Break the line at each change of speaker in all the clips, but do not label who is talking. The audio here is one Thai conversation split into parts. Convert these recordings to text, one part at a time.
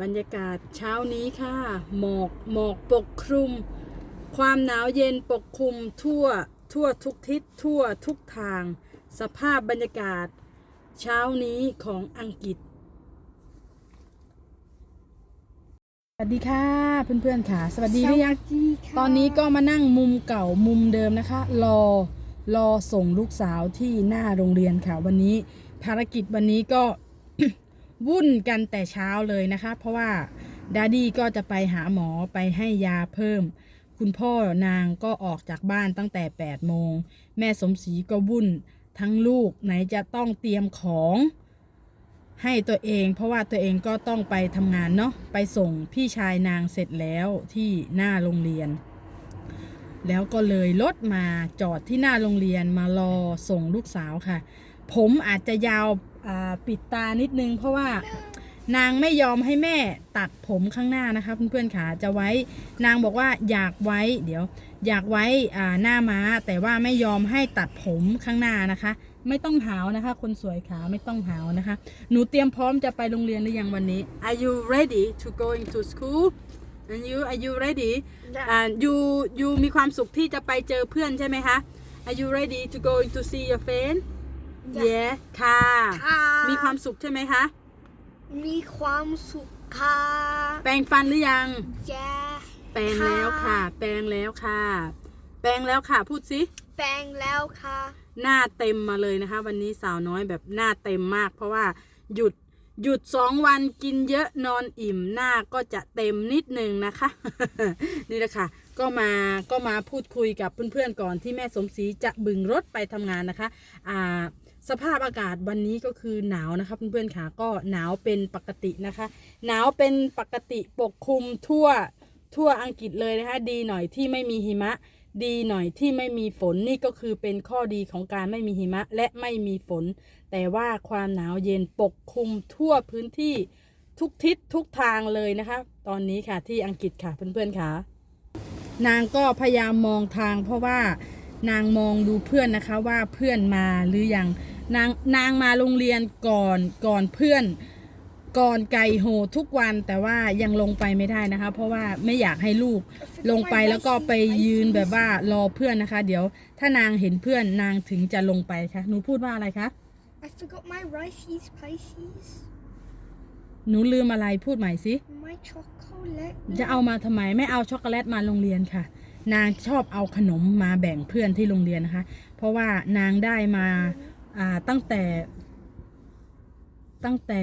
บรรยากาศเช้านี้ค่ะ หมอกหมอกปกคลุม ความหนาวเย็นปกคลุมทั่วทั่วทุกทิศทั่วทุกทาง สภาพบรรยากาศ เช้านี้ของอังกฤษ สวัสดีค่ะเพื่อนๆค่ะ สวัสดีหรือยังตอนนี้ก็มานั่งมุมเก่ามุมเดิมนะคะ รอรอส่งลูกสาวที่หน้าโรงเรียนค่ะวันนี้ ภารกิจวันนี้ก็ วุ่นกันแต่เช้าเลยนะคะ เพราะว่าดาดี้ก็จะไปหาหมอไปให้ยาเพิ่ม คุณพ่อนางก็ออกจากบ้านตั้งแต่8โมง แม่สมศรีก็วุ่นทั้งลูกไหนจะต้องเตรียมของให้ตัวเอง เพราะว่าตัวเองก็ต้องไปทำงานเนาะไปส่งพี่ชายนางเสร็จแล้วที่หน้าโรงเรียน แล้วก็เลยรถมาจอดที่หน้าโรงเรียนมารอส่งลูกสาวค่ะ ผมอาจจะยาว ปิดตานิดนึง เพราะว่านางไม่ยอมให้แม่ตัดผมข้างหน้านะคะเพื่อนๆค่ะจะไว้นางบอกว่าอยากไว้เดี๋ยว อยากไว้อ่าหน้าม้า แต่ว่าไม่ยอมให้ตัดผมข้างหน้านะคะ ไม่ต้องหาวนะคะ คนสวยขาไม่ต้องหาวนะคะ หนูเตรียมพร้อมจะไปโรงเรียนหรือยังวันนี้ Are you ready to going to school and you are you ready อ่า you you มีความสุขที่จะไปเจอเพื่อนใช่ไหมคะ Are you ready to go to see your friend yeah ค่ะ
ค่ะ
มีความสุขใช่ไหมคะ
มีความสุขค่ะ
แปรงฟันหรือยัง
แย่
แปรงแล้วค่ะ แปรงแล้วค่ะ แปรงแล้วค่ะ พูดสิ
แปลงแล้วค่ะ
หน้าเต็มมาเลยนะคะ วันนี้สาวน้อยแบบหน้าเต็มมาก เพราะว่าหยุดหยุดสองวันกินเยอะนอนอิ่มหน้าก็จะเต็มนิดนึงนะคะ นี่แหละค่ะ ก็มาก็มาพูดคุยกับเพื่อนๆก่อนที่แม่สมศรีจะบึงรถไปทำงานนะคะ อ่า สภาพอากาศวันนี้ก็คือหนาวนะคะเพื่อนๆค่ะก็หนาวเป็นปกตินะคะ หนาวเป็นปกติปกคลุมทั่วทั่วอังกฤษเลยนะคะ ดีหน่อยที่ไม่มีหิมะ ดีหน่อยที่ไม่มีฝนนี่ก็คือเป็นข้อดีของการไม่มีหิมะและไม่มีฝน แต่ว่าความหนาวเย็นปกคลุมทั่วพื้นที่ทุกทิศทุกทางเลยนะคะ ตอนนี้ค่ะที่อังกฤษค่ะเพื่อนๆค่ะนางก็พยายามมองทางเพราะว่านางมองดูเพื่อนนะคะว่าเพื่อนมาหรือยัง นางนางมาโรงเรียนก่อนก่อนเพื่อนก่อนไก่โหทุกวันแต่ว่ายังลงไปไม่ได้นะคะ เพราะว่าไม่อยากให้ลูกลงไปแล้วก็ไปยืนแบบว่ารอเพื่อนนะคะ เดี๋ยวถ้านางเห็นเพื่อนนางถึงจะลงไปค่ะหนูพูดว่าอะไรคะ
I forgot my rices Pisces
หนูลืมอะไรพูดใหม่สิ
my chocolate
จะเอามาทำไมไม่เอาช็อกโกแลตมาโรงเรียนค่ะ นางชอบเอาขนมมาแบ่งเพื่อนที่โรงเรียนนะคะ เพราะว่านางได้มา อ่าตั้งแต่ ตั้งแต่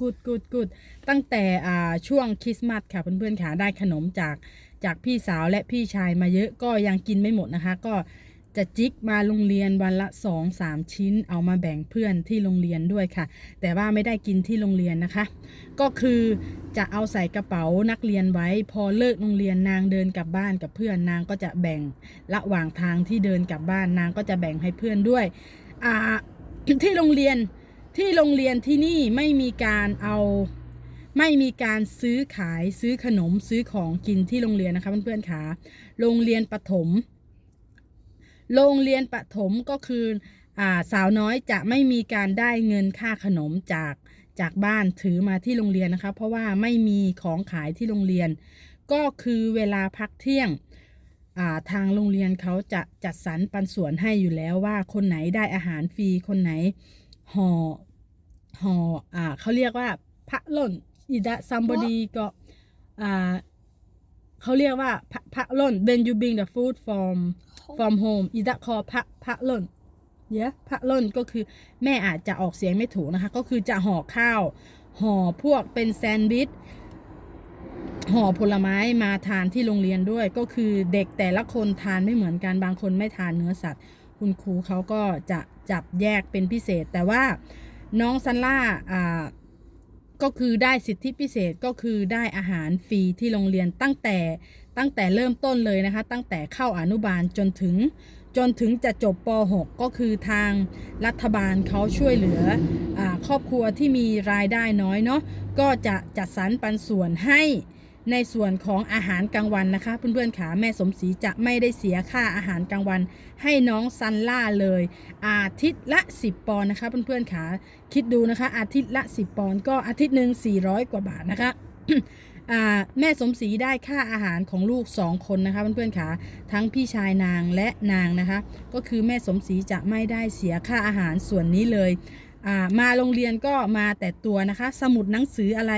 กูดกูดกูดตั้งแต่อ่าช่วงคริสต์มาสค่ะเพื่อนๆค่ะได้ขนมจากจากพี่สาวและพี่ชายมาเยอะก็ยังกินไม่หมดนะคะ ก็ จะจิกมาโรงเรียนวันละสองสามชิ้น เอามาแบ่งเพื่อนที่โรงเรียนด้วยค่ะ แต่ว่าไม่ได้กินที่โรงเรียนนะคะ ก็คือจะเอาใส่กระเป๋านักเรียนไว้ พอเลิกโรงเรียนนางเดินกลับบ้านกับเพื่อนนางก็จะแบ่งระหว่างทางที่เดินกลับบ้านนางก็จะแบ่งให้เพื่อนด้วยอ่าที่โรงเรียนที่โรงเรียนที่นี่ไม่มีการเอาไม่มีการซื้อขายซื้อขนมซื้อของกินที่โรงเรียนนะคะเพื่อนๆค่ะโรงเรียนประถม โรงเรียนประถมก็คืออาสาวน้อยจะไม่มีการได้เงินค่าขนมจากจากบ้านถือมาที่โรงเรียนนะคะ เพราะว่าไม่มีของขายที่โรงเรียน ก็คือเวลาพักเที่ยงาทางโรงเรียนเขาจะจัดสรรปันส่วนให้อยู่แล้วว่าคนไหนได้อาหารฟรีคนไหนห่อห่ออ่าเขาเรียกว่าพระล่นอีดะซัมบดีก็อ่าเขาเรียกว่าพระพระล่น when you bring the food from from home อีดะคอพะพะล่นเยอะพะล่นก็คือแม่อาจจะออกเสียงไม่ถูกนะคะ ก็คือจะห่อข้าวห่อพวกเป็นแซนด์วิชห่อผลไม้มาทานที่โรงเรียนด้วย ก็คือเด็กแต่ละคนทานไม่เหมือนกันบางคนไม่ทานเนื้อสัตว์ คุณครูเขาก็จะจับแยกเป็นพิเศษ แต่ว่าน้องซันล่าอ่า ก็คือได้สิทธิพิเศษก็คือได้อาหารฟรีที่โรงเรียนตั้งแต่ตั้งแต่เริ่มต้นเลยนะคะ ตั้งแต่เข้าอนุบาลจนถึงจนถึงจะจบป .6 ก็คือทางรัฐบาลเขาช่วยเหลืออครอบครัวที่มีรายได้น้อยเนาะก็จะจัดสรรปันส่วนให้ ในส่วนของอาหารกลางวันนะคะ เพื่อนๆขาแม่สมศรีจะไม่ได้เสียค่าอาหารกลางวัน ให้น้องซันล่าเลย อาทิตย์ละ 10 ปอนด์นะคะ เพื่อนๆขาคิดดูนะคะ อาทิตย์ละ 10 ปอนด์ก็อาทิตย์หนึ่ง400 กว่าบาทนะคะแม่สมศรีได้ค่าอาหารของลูก 2 คนนะคะเพื่อนๆขาทั้งพี่ชายนางและนางนะคะ ก็คือแม่สมศรีจะไม่ได้เสียค่าอาหารส่วนนี้เลย มาโรงเรียนก็มาแต่ตัวนะคะ สมุดหนังสืออะไร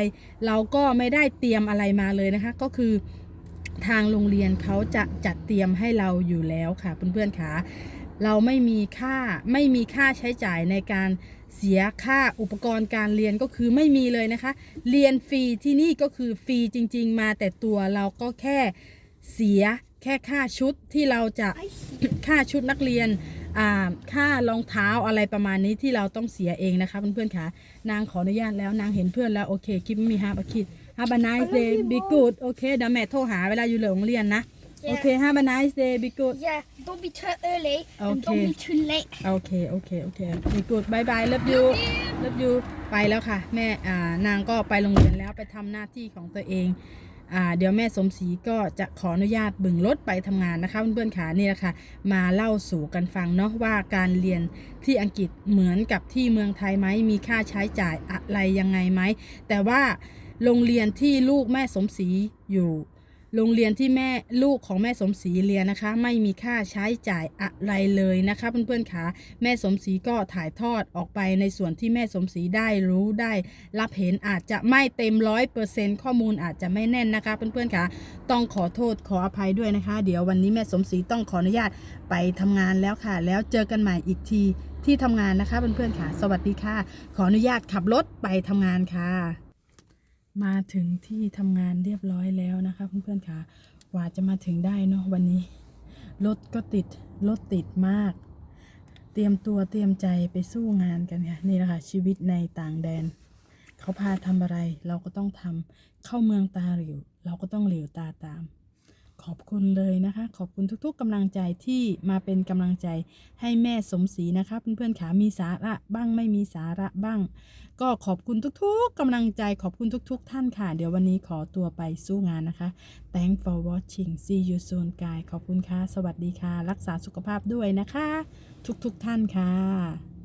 เราก็ไม่ได้เตรียมอะไรมาเลยนะคะ ก็คือทางโรงเรียนเขาจะจัดเตรียมให้เราอยู่แล้วค่ะเพื่อนๆค่ะเราไม่มีค่าไม่มีค่าใช้จ่ายในการเสียค่าอุปกรณ์การเรียนก็คือไม่มีเลยนะคะ เรียนฟรีที่นี่ก็คือฟรีจริง ๆ มาแต่ตัวเราก็แค่เสียแค่ค่าชุดที่เราจะค่าชุดนักเรียน ค่ารองเท้าอะไรประมาณนี้ที่เราต้องเสียเองนะคะเพื่อนๆค่ะนางขออนุญาตแล้วนางเห็นเพื่อนแล้วโอเคคลิปมีฮาบคิดฮาบ a น i สเดย์บีกูดโอเคเดี๋ยวแม่โทรหาเวลาอยู่โรงเรียนนะ โอเคฮาบ a น i สเดย์บีกูด
Yeah, don't be too early and
Okay.
don't be too late.
โอเคโอเคโอเคบีกูดบายบายเลิฟยูเลิฟยูไปแล้วค่ะ แม่อ่านางก็ไปโรงเรียนแล้วไปทำหน้าที่ของตัวเองอ่า เดี๋ยวแม่สมศรีก็จะขออนุญาตบึงรถไปทำงานนะคะเพื่อนๆค่ะนี่แหละค่ะมาเล่าสู่กันฟังเนาะว่าการเรียนที่อังกฤษเหมือนกับที่เมืองไทยไหมมีค่าใช้จ่ายอะไรยังไงไหมแต่ว่าโรงเรียนที่ลูกแม่สมศรีอยู่ โรงเรียนที่แม่ลูกของแม่สมศรีเรียนนะคะ ไม่มีค่าใช้จ่ายอะไรเลยนะคะเพื่อนๆค่ะแม่สมศรีก็ถ่ายทอดออกไปในส่วนที่แม่สมศรีได้รู้ได้ รับเห็นอาจจะไม่เต็มร้อยเปอร์เซ็นต์ข้อมูลอาจจะไม่แน่นนะคะเพื่อนๆค่ะต้องขอโทษขออภัยด้วยนะคะ เดี๋ยววันนี้แม่สมศรีต้องขออนุญาตไปทำงานแล้วค่ะ แล้วเจอกันใหม่อีกทีที่ทำงานนะคะเพื่อนๆค่ะ สวัสดีค่ะ ขออนุญาตขับรถไปทำงานค่ะ มาถึงที่ทำงานเรียบร้อยแล้วนะคะเพื่อนๆค่ะกว่าจะมาถึงได้เนาะวันนี้ รถก็ติด รถติดมาก เตรียมตัวเตรียมใจไปสู้งานกันค่ะ นี่แหละค่ะชีวิตในต่างแดน เขาพาทำอะไรเราก็ต้องทำเข้าเมืองตาหลิว เราก็ต้องหลิวตาตาม ขอบคุณเลยนะคะ ขอบคุณทุกๆกำลังใจที่มาเป็นกำลังใจให้แม่สมศรีนะคะเพื่อนๆขามีสาระบ้างไม่มีสาระบ้าง ก็ขอบคุณทุกๆกำลังใจขอบคุณทุก ๆ ท่านค่ะ เดี๋ยววันนี้ขอตัวไปสู้งานนะคะ Thank for watching see you soon guys ขอบคุณค่ะ สวัสดีค่ะ รักษาสุขภาพด้วยนะคะ ทุกๆท่านค่ะ